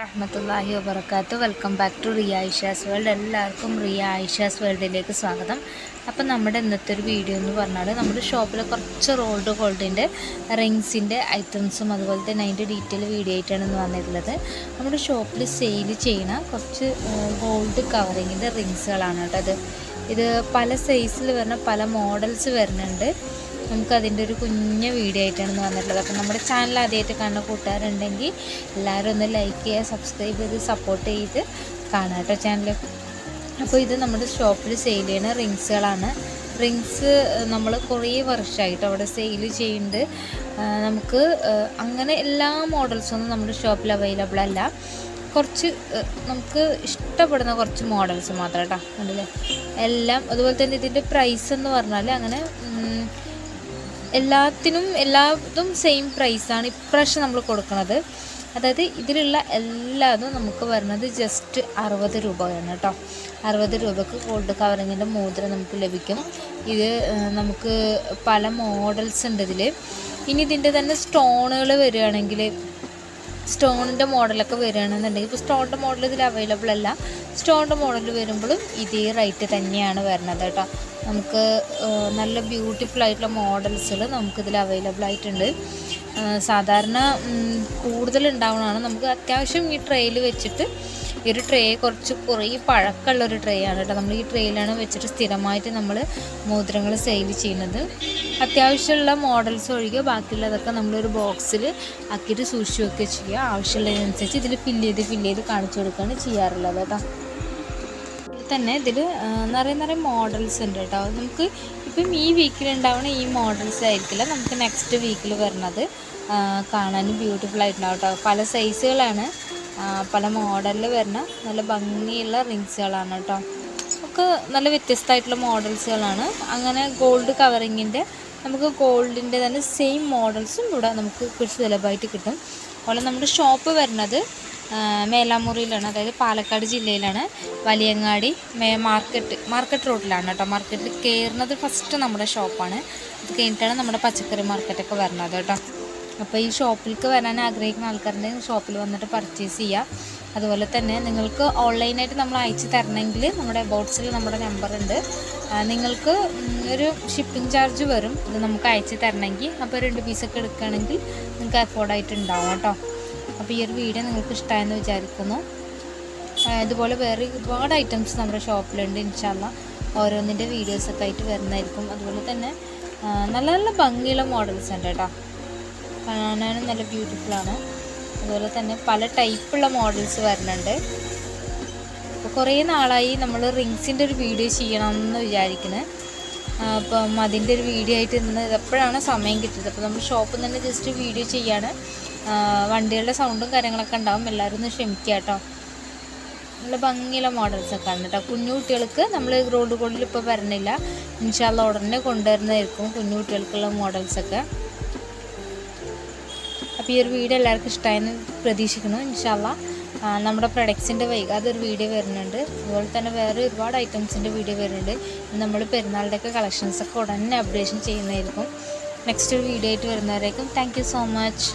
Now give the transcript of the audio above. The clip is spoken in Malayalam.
റഹ്മത്തുള്ളാഹി വബർക്കാത്തു welcome back to Riya Aisha's world. എല്ലാവർക്കും റിയ ഐഷാസ് വേൾഡിലേക്ക് സ്വാഗതം. അപ്പം നമ്മുടെ ഇന്നത്തെ ഒരു വീഡിയോ എന്ന് പറഞ്ഞാൽ നമ്മുടെ ഷോപ്പിൽ കുറച്ച് റോൾഡ് ഗോൾഡിന്റെ റിങ്സിന്റെ ഐറ്റംസും അതുപോലെ തന്നെ അതിന്റെ ഡീറ്റെയിൽ വീഡിയോ ആയിട്ടാണ് ഇന്ന് വന്നിട്ടുള്ളത്. നമ്മുടെ ഷോപ്പിൽ സെയിൽ ചെയ്യുന്ന കുറച്ച് ഗോൾഡ് കവറിങ്ങിന്റെ റിങ്സുകളാണ് കേട്ടോ അത് ഇത് പല സൈസിൽ വരുന്ന പല മോഡൽസ് വരുന്നുണ്ട്. നമുക്ക് അതിന്റെ ഒരു കുഞ്ഞ വീഡിയോ ആയിട്ടാണ് വന്നിട്ടുള്ളത്. അപ്പോൾ നമ്മുടെ ചാനൽ ആദ്യമായിട്ട് കാണുന്ന കൂട്ടുകാരുണ്ടെങ്കിൽ എല്ലാവരും ഒന്ന് ലൈക്ക് ചെയ്യുക സബ്സ്ക്രൈബ് ചെയ്ത് സപ്പോർട്ട് ചെയ്ത് കാണാം കേട്ടോ ചാനൽ അപ്പോൾ ഇത് നമ്മുടെ ഷോപ്പിൽ സെയിൽ ചെയ്യുന്ന റിങ്സുകളാണ് റിങ്സ് നമ്മൾ കുറേ വർഷമായിട്ട് അവിടെ സെയിൽ ചെയ്യുന്നുണ്ട്. നമുക്ക് അങ്ങനെ എല്ലാ മോഡൽസൊന്നും നമ്മുടെ ഷോപ്പിൽ അവൈലബിൾ അല്ല. കുറച്ച് നമുക്ക് ഇഷ്ടപ്പെടുന്ന കുറച്ച് മോഡൽസ് മാത്രം കേട്ടോ. ഉണ്ടല്ലേ എല്ലാം അതുപോലെ തന്നെ ഇതിന്റെ പ്രൈസ് എന്ന് പറഞ്ഞാൽ അങ്ങനെ എല്ലാത്തിനും എല്ലാതും സെയിം പ്രൈസാണ് ഇപ്രാവശ്യം നമ്മൾ കൊടുക്കുന്നത് അതായത് ഇതിലുള്ള എല്ലാതും നമുക്ക് വരുന്നത് ജസ്റ്റ് അറുപത് രൂപയാണ് കേട്ടോ അറുപത് രൂപക്ക് ഗോൾഡ് കവറിങ്ങിന്റെ മോതിരം നമുക്ക് ലഭിക്കും. ഇത് നമുക്ക് പല മോഡൽസ് ഉണ്ട് ഇതിൽ ഇനി ഇതിന്റെ തന്നെ സ്റ്റോണുകൾ വരികയാണെങ്കിൽ സ്റ്റോണിന്റെ മോഡലൊക്കെ വരികയാണെന്നുണ്ടെങ്കിൽ ഇപ്പോൾ സ്റ്റോണിന്റെ മോഡൽ ഇതിൽ അവൈലബിൾ അല്ല. സ്റ്റോണിന്റെ മോഡൽ വരുമ്പോഴും ഇതേ റേറ്റ് തന്നെയാണ് വരുന്നത് കേട്ടോ. നമുക്ക് നല്ല ബ്യൂട്ടിഫുൾ ആയിട്ടുള്ള മോഡൽസുകൾ നമുക്കിതിൽ അവൈലബിൾ ആയിട്ടുണ്ട്. സാധാരണ കൂടുതൽ ഉണ്ടാവുന്നതാണ് നമുക്ക് അത്യാവശ്യം ഈ ട്രെയിൽ വെച്ചിട്ട് ഈ ഒരു ട്രേ കുറച്ച് കുറേ പഴക്കമുള്ള ഒരു ട്രേ ആണ് കേട്ടോ. നമ്മൾ ഈ ട്രേയിലാണ് വെച്ചിട്ട് സ്ഥിരമായിട്ട് നമ്മൾ മോതിരങ്ങൾ സെയിൽ ചെയ്യുന്നത്. അത്യാവശ്യമുള്ള മോഡൽസ് ഒഴികെ ബാക്കിയുള്ളതൊക്കെ നമ്മളൊരു ബോക്സിൽ ആക്കിയിട്ട് സൂക്ഷിച്ച് വെക്കുക ചെയ്യുക. ആവശ്യമുള്ളതിനനുസരിച്ച് ഇതിൽ ഫില്ല് ചെയ്ത് ഫില്ല് ചെയ്ത് കാണിച്ചു കൊടുക്കുകയാണ് ചെയ്യാറുള്ളത് കേട്ടോ. തന്നെ ഇതിൽ നിറയെ നിറയെ മോഡൽസ് ഉണ്ട് കേട്ടോ. നമുക്ക് ഇപ്പം ഈ വീക്കിൽ ഉണ്ടാവുന്ന ഈ മോഡൽസ് ആയിരിക്കില്ല നമുക്ക് നെക്സ്റ്റ് വീക്കിൽ വരുന്നത് കാണാനും ബ്യൂട്ടിഫുൾ ആയിട്ടുണ്ടാവും കേട്ടോ. പല സൈസുകളാണ് പല മോഡലിൽ വരുന്ന നല്ല ഭംഗിയുള്ള റിങ്സുകളാണ് കേട്ടോ. ഒക്കെ നല്ല വ്യത്യസ്തമായിട്ടുള്ള മോഡൽസുകളാണ്. അങ്ങനെ ഗോൾഡ് കവറിങ്ങിന്റെ നമുക്ക് ഗോൾഡിന്റെ തന്നെ സെയിം മോഡൽസും ഇവിടെ നമുക്ക് സുലഭമായിട്ട് കിട്ടും. അതുപോലെ നമ്മുടെ ഷോപ്പ് വരുന്നത് മേലാമുറിയിലാണ്. അതായത് പാലക്കാട് ജില്ലയിലാണ്. വലിയങ്ങാടി മേ മാർക്കറ്റ് മാർക്കറ്റ് റോഡിലാണ് കേട്ടോ. മാർക്കറ്റിൽ കയറുന്നത് ഫസ്റ്റ് നമ്മുടെ ഷോപ്പാണ് അത് കഴിഞ്ഞിട്ടാണ് നമ്മുടെ പച്ചക്കറി മാർക്കറ്റൊക്കെ വരുന്നത് കേട്ടോ. അപ്പോൾ ഈ ഷോപ്പിലേക്ക് വരാൻ ആഗ്രഹിക്കുന്ന ആൾക്കാരുണ്ടെങ്കിൽ ഷോപ്പിൽ വന്നിട്ട് പർച്ചേസ് ചെയ്യാം. അതുപോലെ തന്നെ നിങ്ങൾക്ക് ഓൺലൈനായിട്ട് നമ്മൾ അയച്ചു തരണമെങ്കിൽ നമ്മുടെ ബോട്ട്സിൽ നമ്മുടെ നമ്പർ ഉണ്ട്. നിങ്ങൾക്ക് ഒരു ഷിപ്പിംഗ് ചാർജ് വരും. ഇത് നമുക്ക് അയച്ചു തരണമെങ്കിൽ. അപ്പോൾ രണ്ട് പീസൊക്കെ എടുക്കുകയാണെങ്കിൽ നിങ്ങൾക്ക് അഫോർഡായിട്ട് ഉണ്ടാവും കേട്ടോ. അപ്പോൾ ഈ ഒരു വീഡിയോ നിങ്ങൾക്ക് ഇഷ്ടമായെന്ന് വിചാരിക്കുന്നു. ഇതുപോലെ വേറെ ഒരുപാട് ഐറ്റംസ് നമ്മുടെ ഷോപ്പിലുണ്ട് ഇൻഷാല്ല ഓരോന്നിന്റെ വീഡിയോസൊക്കെ ആയിട്ട് വരുന്നതായിരിക്കും. അതുപോലെ തന്നെ നല്ല നല്ല ഭംഗിയുള്ള മോഡൽസ് ഉണ്ട് കേട്ടോ. കാണാനും നല്ല ആണ്. അതുപോലെ തന്നെ പല ടൈപ്പുള്ള മോഡൽസ് വരുന്നുണ്ട്. അപ്പോൾ കുറേ നാളായി നമ്മൾ റിങ്സിന്റെ ഒരു വീഡിയോ ചെയ്യണമെന്ന് വിചാരിക്കുന്നത് അപ്പം അതിന്റെ ഒരു വീഡിയോ ആയിട്ട് ഇന്ന് എപ്പോഴാണ് സമയം കിട്ടിയത്? അപ്പോൾ നമ്മൾ ഷോപ്പിൽ തന്നെ ജസ്റ്റ് വീഡിയോ ചെയ്യാണ്. വണ്ടികളുടെ സൗണ്ടും കാര്യങ്ങളൊക്കെ ഉണ്ടാവും. എല്ലാവരും ഒന്ന് ക്ഷമിക്കുക കേട്ടോ. നല്ല ഭംഗിയുള്ള മോഡൽസൊക്കെ ആണ് കേട്ടോ. കുഞ്ഞു കുട്ടികൾക്ക് നമ്മൾ റോഡ് കൊണ്ടിൽ ഇപ്പോൾ വരണില്ല. ഇൻഷാല്ല ഉടനെ കൊണ്ടുവരുന്നതായിരിക്കും കുഞ്ഞു കുട്ടികൾക്കുള്ള മോഡൽസൊക്കെ അപ്പോൾ ഈ ഒരു വീഡിയോ എല്ലാവർക്കും ഇഷ്ടമായെന്ന് പ്രതീക്ഷിക്കുന്നു ഇൻഷാല്ല നമ്മുടെ പ്രൊഡക്ട്സിന്റെ വൈകാതെ ഒരു വീഡിയോ വരുന്നുണ്ട്. അതുപോലെ തന്നെ വേറെ ഒരുപാട് ഐറ്റംസിന്റെ വീഡിയോ വരുന്നുണ്ട്. നമ്മൾ പെരുന്നാളുടെയൊക്കെ കളക്ഷൻസൊക്കെ ഉടനെ അപ്ഡേഷൻ ചെയ്യുന്നതായിരിക്കും. നെക്സ്റ്റ് ഒരു വീഡിയോ ആയിട്ട് വരുന്നവരേക്കും താങ്ക് സോ മച്ച്